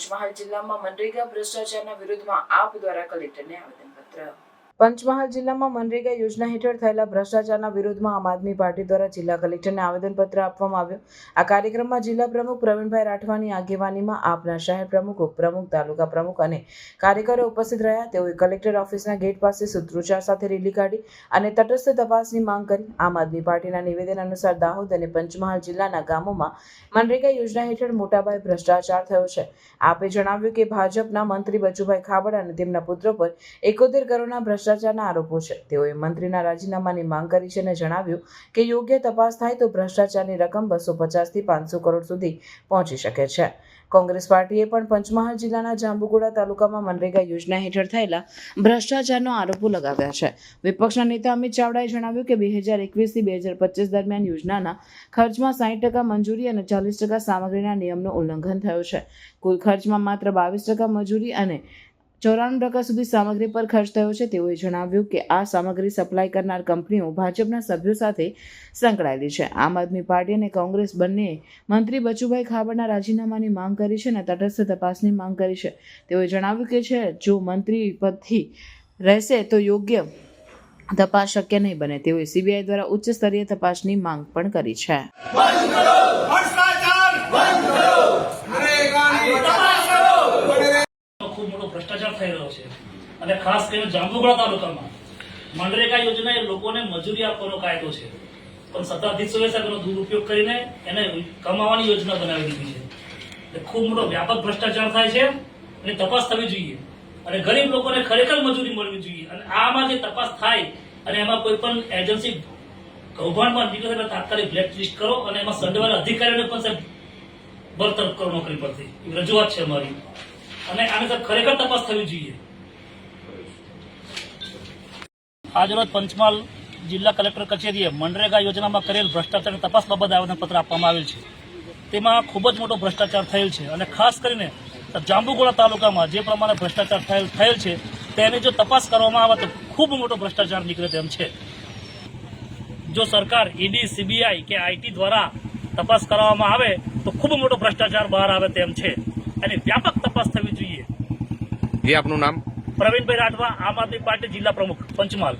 પંચમહાલ જિલ્લામાં મનરેગા ભ્રષ્ટાચારના વિરુદ્ધમાં આપ દ્વારા કલેક્ટરને આવેદનપત્ર. પંચમહાલ જિલ્લામાં મનરેગા યોજના હેઠળ થયેલા ભ્રષ્ટાચારના વિરોધમાં આમ આદમી પાર્ટી દ્વારા જિલ્લા કલેક્ટરને આવેદનપત્ર આપવામાં આવ્યું. આ કાર્યક્રમમાં જિલ્લા પ્રમુખ પ્રવીણભાઈ રાઠવાની આગેવાનીમાં આપના શહેર પ્રમુખ ઉપપ્રમુખ તાલુકા પ્રમુખ અને કાર્યકરો ઉપસ્થિત રહ્યા. તેઓએ કલેક્ટર ઓફિસના ગેટ પાસે સૂત્રોચ્ચાર સાથે રેલી કાઢી અને તટસ્થ તપાસની માંગ કરી. આમ આદમી પાર્ટીના નિવેદન અનુસાર દાહોદ અને પંચમહાલ જિલ્લાના ગામોમાં મનરેગા યોજના હેઠળ મોટાભાઈ ભ્રષ્ટાચાર થયો છે. આપે જણાવ્યું કે ભાજપના મંત્રી બચુભાઈ ખાબડ અને તેમના પુત્ર પર એકોતેર કરોડના ભ્રષ્ટાચારના આરોપો છે. તેઓએ મંત્રીના રાજીનામાની માંગ કરી છે અને જણાવ્યું કે યોગ્ય તપાસ થાય તો ભ્રષ્ટાચારની રકમ બસો પચાસથી પાંચસો કરોડ સુધી પહોંચી શકે છે. કોંગ્રેસ પાર્ટીએ પણ પંચમહાલ જિલ્લાના જાંબુગોડા તાલુકામાં મનરેગા યોજના હેઠળ થયેલા ભ્રષ્ટાચારનો આરોપો લગાવ્યા છે. વિપક્ષના નેતા અમિત ચાવડાએ જણાવ્યું કે બે હજાર એકવીસથી બે હજાર પચીસ દરમિયાન યોજનાના ખર્ચમાં સાઠ ટકા મંજૂરી અને ચાલીસ ટકા સામગ્રીના નિયમનું ઉલ્લંઘન થયું છે. કુલ ખર્ચમાં માત્ર બાવીસ ટકા મજૂરી અને ચોરાણું ટકા સુધી સામગ્રી પર ખર્ચ થયો છે, તેઓએ જણાવ્યું કે આ સામગ્રી સપ્લાય કરનાર કંપનીઓ ભાજપના સભ્યો સાથે સંકળાયેલી છે. આમ આદમી પાર્ટી અને કોંગ્રેસ બંનેએ મંત્રી બચુભાઈ ખાબડના રાજીનામાની માંગ કરી છે અને તટસ્થ તપાસની માંગ કરી છે. તેઓએ જણાવ્યું કે છે, જો મંત્રી પદથી રહેશે તો યોગ્ય તપાસ શક્ય નહીં બને. તેઓએ સીબીઆઈ દ્વારા ઉચ્ચ સ્તરીય તપાસની માંગ પણ કરી છે ભ્રષ્ટાચાર બંધ કરો નરેગાની તપાસ કરો ખૂબ મોટો ભ્રષ્ટાચાર થઈ રહ્યો છે. અને ખાસ કરીને જાંબુગડા તાલુકામાં મનરેગા યોજના એ લોકોને મજૂરી આપવાનો કાયદો છે. પણ સત્તાધીશોએ સાહેબનો દુરુપયોગ કરીને એને કમાવાની યોજના બનાવી દીધી છે. એટલે ખૂબ મોટો વ્યાપક ભ્રષ્ટાચાર થાય છે અને તપાસ થવી જોઈએ. અને ગરીબ લોકોને ખરેખર મજૂરી મળવી જોઈએ. અને આમાં જે તપાસ થાય અને એમાં કોઈ પણ એજન્સી કૌભાંડમાં નીકળે એટલે તાત્કાલિક બ્લેક લિસ્ટ કરો અને એમાં સંડોવાયેલા અધિકારીઓને પણ સાહેબ બરતરફ કરો નોકરી પરથી. રજૂઆત છે અમારી. અને આને સાહેબ ખરેખર તપાસ થવી જોઈએ. આજરોજ પંચમહાલ જિલ્લા કલેક્ટર કચેરીએ મનરેગા યોજનામાં કરેલ ભ્રષ્ટાચાર તપાસ બાબતે આવેદનપત્ર આપવામાં આવેલ છે. તેમાં ખૂબ જ મોટો ભ્રષ્ટાચાર થયેલ છે અને ખાસ કરીને જાંબુગોડા તાલુકામાં જે પ્રમાણે ભ્રષ્ટાચાર થયેલ થયેલ છે, તેની જો તપાસ કરવામાં આવે તો ખૂબ મોટો ભ્રષ્ટાચાર નીકળે તેમ છે. જો સરકાર, ઈડી, સીબીઆઈ કે આઈટી દ્વારા તપાસ કરવામાં આવે તો ખૂબ મોટો ભ્રષ્ટાચાર બહાર આવે તેમ છે. અને વ્યાપક તપાસ થવી જોઈએ. જે આપનું નામ? પ્રવીણભાઈ રાઠવા આમ આદમી પાર્ટી જિલ્લા પ્રમુખ પંચમહાલ.